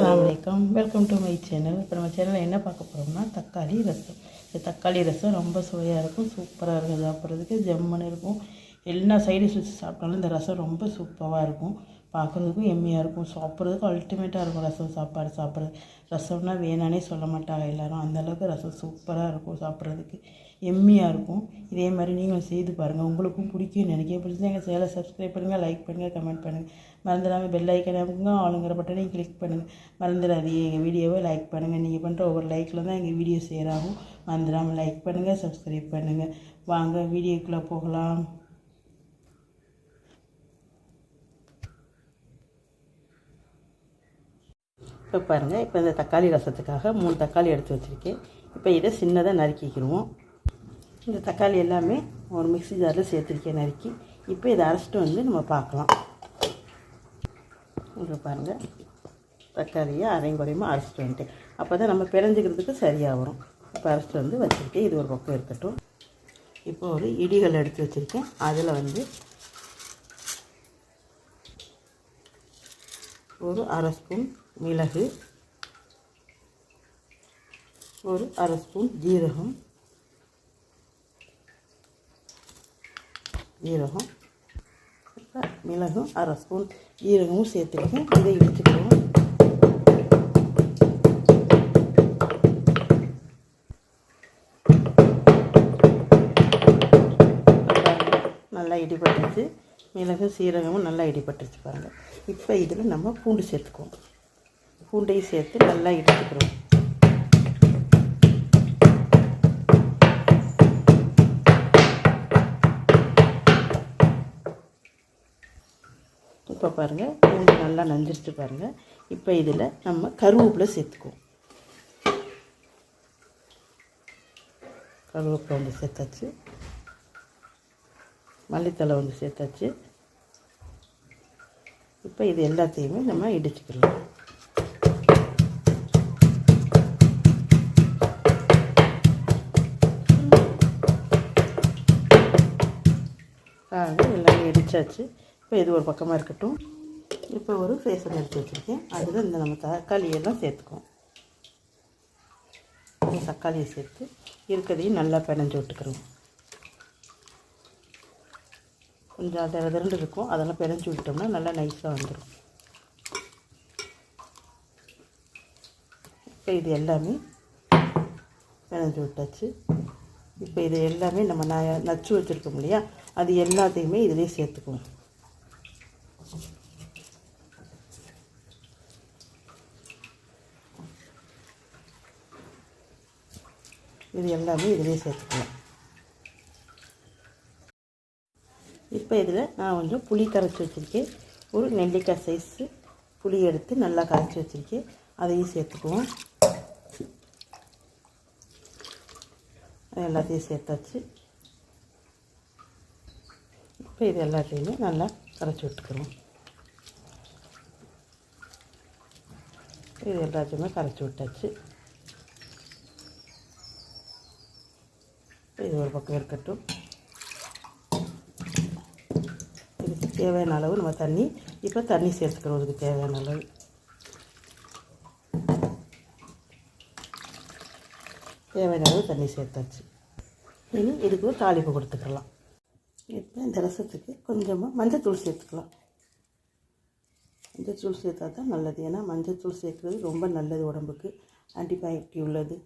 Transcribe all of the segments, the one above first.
அஸ்லாம் வலைக்கம் welcome to my channel இப்போ நம்ம சேனலில் என்ன பார்க்க போகிறோம்னா தக்காளி ரசம். இந்த தக்காளி ரசம் ரொம்ப சுவையாக இருக்கும் சூப்பராக இருக்கும். சாப்பிட்றதுக்கு ஜம்முன்னு இருக்கும். எல்லா சைடு வச்சு சாப்பிட்டாலும் இந்த ரசம் ரொம்ப சூப்பராக இருக்கும். பார்க்குறதுக்கும் எம்மையாக இருக்கும். சாப்பிட்றதுக்கும் அல்டிமேட்டாக இருக்கும் ரசம் சாப்பாடு. சாப்பிட்றது. ரசம்னா வேணானே சொல்ல மாட்டாங்க எல்லோரும். அந்தளவுக்கு ரசம் சூப்பராக இருக்கும் சாப்பிட்றதுக்கு. எம்மியாக இருக்கும். இதே மாதிரி நீங்களும் செய்து பாருங்கள் உங்களுக்கும் பிடிக்கும் நினைக்க பிடிச்சது எங்கள் சேனலை சப்ஸ்கிரைப் பண்ணுங்கள் லைக் பண்ணுங்கள் கமெண்ட் பண்ணுங்கள் மறந்துடாமல் பெல் ஐக்கன் அமுக்குங்க. ஆளுங்கிற பட்டனையும் கிளிக் பண்ணுங்கள் மறந்துடாதீங்க. எங்கள் வீடியோவை லைக் பண்ணுங்கள் நீங்கள் பண்ணுற ஒவ்வொரு லைக்கில் தான் எங்கள் வீடியோ ஷேர் ஆகும். மறந்துடாமல் லைக் பண்ணுங்கள் சப்ஸ்கிரைப் பண்ணுங்கள் வாங்க வீடியோக்குள்ளே போகலாம். இப்போ பாருங்கள் இப்போ இந்த தக்காளி ரசத்துக்காக மூணு தக்காளி எடுத்து வச்சுருக்கேன். இப்போ இதை சின்னதாக நறுக்கிக்கிடுவோம் இந்த தக்காளி எல்லாமே ஒரு மிக்ஸி ஜாரில் சேர்த்துருக்கேன் நறுக்கி. இப்போ இதை அரைச்சிட்டு வந்து நம்ம பார்க்கலாம். இங்கே பாருங்கள் தக்காளியை அரையும் குறையுமா அரைச்சிட்டு வந்துட்டேன். அப்போ தான் நம்ம பிணைஞ்சிக்கிறதுக்கு சரியாக வரும் இப்போ அரைச்சிட்டு வந்து வச்சுருக்கேன். இது ஒரு பக்கம் இருக்கட்டும். இப்போ ஒரு இடிகள் எடுத்து வச்சுருக்கேன். அதில் வந்து ஒரு அரை ஸ்பூன் மிளகு ஒரு அரை ஸ்பூன் ஜீரகம் ஜீரகம் மிளகும் அரை ஸ்பூன் ஜீரகமும் சேர்த்துக்கணும் இதை இடிச்சுக்கிடுவோம் மிளகு சீரகமும் நல்லா இடிப்பட்டுருச்சு பாருங்கள் இப்போ இதில் நம்ம பூண்டு சேர்த்துக்குவோம். பூண்டையும் சேர்த்து நல்லா இடிச்சுக்கிறோம். இப்போ பாருங்கள் பூண்டு நல்லா நஞ்சிருச்சு பாருங்கள் இப்போ இதில் நம்ம கருவேப்பிலை சேர்த்துக்குவோம். கருவேப்பிலை வந்து சேர்த்தாச்சு. மல்லித்தலை வந்து சேர்த்தாச்சு. இப்போ இது எல்லாத்தையுமே நம்ம இடிச்சுக்கலாம். ஆக எல்லாமே இடித்தாச்சு இப்போ இது ஒரு பக்கமாக இருக்கட்டும். இப்போ ஒரு பேசன் எடுத்து வச்சுருக்கேன். அதில் இந்த நம்ம தக்காளியெல்லாம் சேர்த்துக்குவோம். தக்காளியை சேர்த்து இருக்கிறதையும் நல்லா பிணைஞ்சு விட்டுக்கிறோம். கொஞ்சம் அதை விதண்டு இருக்கும். அதெல்லாம் பிரிஞ்சு விட்டோம்னா நல்லா நைஸாக வந்துடும் இப்போ இது எல்லாமே பிணைஞ்சு விட்டாச்சு. இப்போ இது எல்லாமே நம்ம ந நச்சு வச்சுருக்கோம் இல்லையா? அது எல்லாத்தையுமே இதிலே சேர்த்துக்குவோம். இது எல்லாமே இதிலே சேர்த்துக்கலாம் இப்போ இதில் நான் கொஞ்சம் புளி கரைச்சி வச்சுருக்கேன். ஒரு நெல்லிக்காய் சைஸு புளி எடுத்து நல்லா கரைச்சி வச்சுருக்கேன். அதையும் சேர்த்துக்குவோம். எல்லாத்தையும் சேர்த்தாச்சு. இப்போ இது எல்லாத்தையுமே நல்லா கரைச்சி விட்டுக்கிறோம். இது எல்லாத்தையுமே கரைச்சி விட்டாச்சு. இது ஒரு பக்கம் இருக்கட்டும் இதுக்கு தேவையான அளவு நம்ம தண்ணி இப்போ தண்ணி சேர்த்துக்கிறோம். இதுக்கு தேவையான அளவு. தேவையான அளவு தண்ணி சேர்த்தாச்சு. இனி இதுக்கு ஒரு தாளிப்பு கொடுத்துக்கலாம். இப்போ இந்த ரசத்துக்கு கொஞ்சமாக மஞ்சத்தூள் சேர்த்துக்கலாம். மஞ்சத்தூள் சேர்த்தா தான் நல்லது. ஏன்னா மஞ்சத்தூள் சேர்க்குறது ரொம்ப நல்லது உடம்புக்கு. ஆன்டிபயோட்டிக் உள்ளது.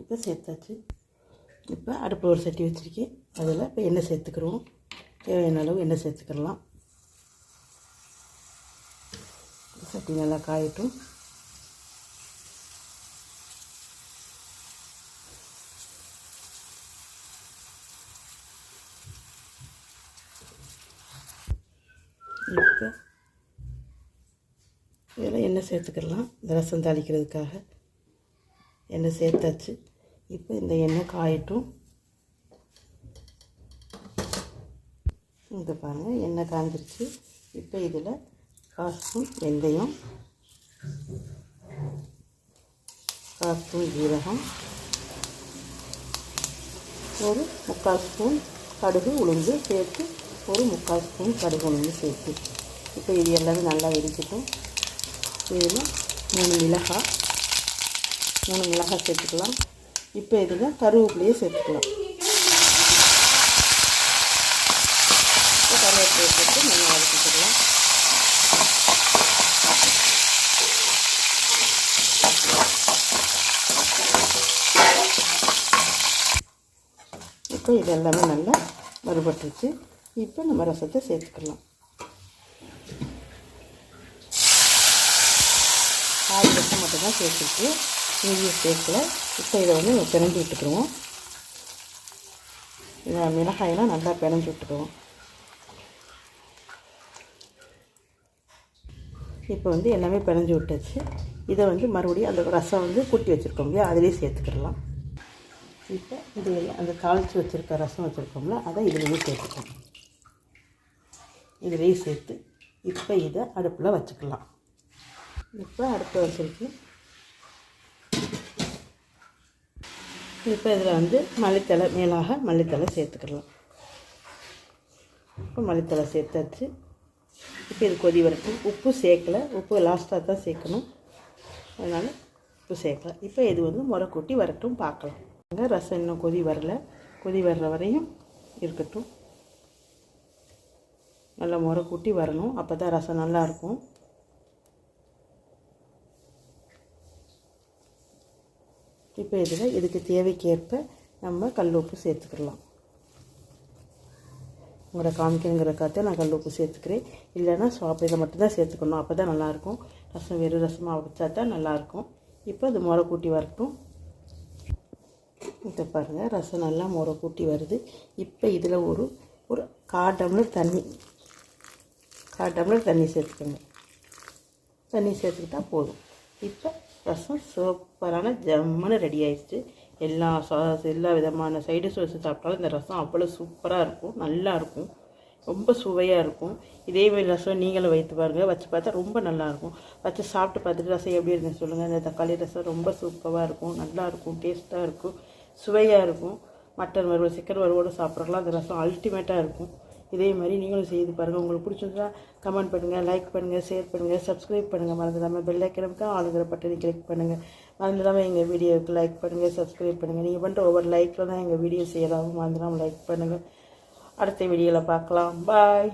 இப்போ சேர்த்தாச்சு. இப்போ அடுப்பில் ஒரு சட்டி வச்சுருக்கேன். அதில் இப்போ எண்ணெய் சேர்த்துக்கிறோம். தேவையான அளவு எண்ணெய் சேர்த்துக்கலாம். சட்டி நல்லா காயட்டும். இப்போ இதில் எண்ணெய் சேர்த்துக்கிடலாம் இந்த ரசம் தாளிக்கிறதுக்காக எண்ணெய் சேர்த்தாச்சு. இப்போ இந்த எண்ணெய் காயட்டும். இந்த பாருங்கள் எண்ணெய் காஞ்சிருச்சு. இப்போ இதில் கால் ஸ்பூன் வெந்தயம் கால் ஸ்பூன் ஜீரகம் ஒரு முக்கால் ஸ்பூன் கடுகு உளுந்து சேர்த்து ஒரு முக்கால் ஸ்பூன் கடுகு உளுந்து சேர்த்து. இப்போ இது எல்லாமே நல்லா வெடிச்சிட்டோம் இதில் மூணு மிளகாய் மூணு மிளகாய் சேர்த்துக்கலாம். இப்போ இதில் கருவேப்பிலையே சேர்த்துக்கலாம். இப்போ நல்லா வதக்கிக்கலாம். இப்போ இது எல்லாமே நல்லா மறுபட்டுருச்சு இப்போ நம்ம ரசத்தை சேர்த்துக்கலாம். ஆறு ரசம் மட்டும்தான் சேர்த்துட்டு மீதியை சேர்க்கல. இப்போ இதை வந்து நம்ம பிணைஞ்சு விட்டுக்குருவோம் மிளகாயெல்லாம் நல்லா பிணைஞ்சு விட்டுக்குவோம் இப்போ வந்து எல்லாமே பிணைஞ்சு விட்டாச்சு. இதை வந்து மறுபடியும் அந்த ரசம் வந்து கூட்டி வச்சுருக்கோம் இல்லையா? அதிலே சேர்த்துக்கிடலாம் இப்போ இது அந்த தாளித்து வச்சுருக்க ரசம் வச்சுருக்கோம்ல அதை இதுலேயும் சேர்த்துக்கணும் இதுலேயே சேர்த்து இப்போ இதை அடுப்பில் வச்சுக்கலாம். இப்போ அடுப்பில் வச்சுருக்கு. இப்போ இதில் வந்து மல்லித்தலை மேலாக மல்லித்தலை சேர்த்துக்கலாம். இப்போ மல்லித்தலை சேர்த்தாச்சு. இப்போ இது கொதி வரட்டும். உப்பு சேர்க்கலை. உப்பு லாஸ்ட்டாக தான் சேர்க்கணும். அதனால் உப்பு சேர்க்கலாம் இப்போ இது வந்து முறை கூட்டி வரட்டும் பார்க்கலாம். அங்கே ரசம் இன்னும் கொதி வரல. கொதி வர்ற வரையும் இருக்கட்டும். நல்லா முறை கூட்டி வரணும். அப்போ தான் ரசம் நல்லாயிருக்கும் இப்போ இதில் இதுக்கு தேவைக்கேற்ப நம்ம கல் உப்பு சேர்த்துக்கலாம். உங்களை காமிக்கணுங்கிறக்காக நான் கல் உப்பு சேர்த்துக்கிறேன். இல்லைன்னா சாப்பிடையில் மட்டும்தான் சேர்த்துக்கணும். அப்போ தான் நல்லாயிருக்கும். ரசம் வெறும் ரசமாக வச்சா தான் நல்லாயிருக்கும். இப்போ அது முறை கூட்டி வரட்டும். இதை பாருங்கள் ரசம் நல்லா முறை கூட்டி வருது. இப்போ இதில் ஒரு ஒரு கால் டம்ளர் தண்ணி கால் டம்ளர் தண்ணி சேர்த்துக்கோங்க. தண்ணி சேர்த்துக்கிட்டா போதும். இப்போ ரசம் சூப்பரான ஜம்முன்னு ரெடி ஆயிடுச்சு. எல்லா சாஸ் எல்லா விதமான சைடு சோஸ் சாப்பிட்டாலும் இந்த ரசம் அவ்வளோ சூப்பராக இருக்கும் நல்லா இருக்கும் ரொம்ப சுவையாக இருக்கும். இதே மாதிரி ரசம் நீங்களும் வைத்து பாருங்கள் வச்சு பார்த்தா ரொம்ப நல்லாயிருக்கும் வச்சு சாப்பிட்டு பார்த்துட்டு ரசம் எப்படி இருக்குன்னு சொல்லுங்கள் இந்த தக்காளி ரசம் ரொம்ப சூப்பராக இருக்கும் நல்லாயிருக்கும் டேஸ்ட்டாக இருக்கும் சுவையாக இருக்கும். மட்டன் வறுவல் சிக்கன் வறுவோடு சாப்பிட்றதுலாம் அந்த ரசம் அல்டிமேட்டாக இருக்கும். இதே மாதிரி நீங்களும் செய்து பாருங்கள் உங்களுக்கு பிடிச்சிருந்தா கமெண்ட் பண்ணுங்கள் லைக் பண்ணுங்கள் ஷேர் பண்ணுங்கள் சப்ஸ்கிரைப் பண்ணுங்கள் மறந்துடாமல் பெல் ஐக்கனுக்கு ஆளுங்கிற பட்டனை கிளிக் பண்ணுங்கள் மறந்துடாமல் எங்கள் வீடியோவுக்கு லைக் பண்ணுங்கள் சப்ஸ்கிரைப் பண்ணுங்கள் நீங்கள் பண்ணுற ஒவ்வொரு லைக்கில் தான் எங்கள் வீடியோ செய்யலாம் மறந்துடாமல் லைக் பண்ணுங்கள் அடுத்த வீடியோவில் பார்க்கலாம். பாய்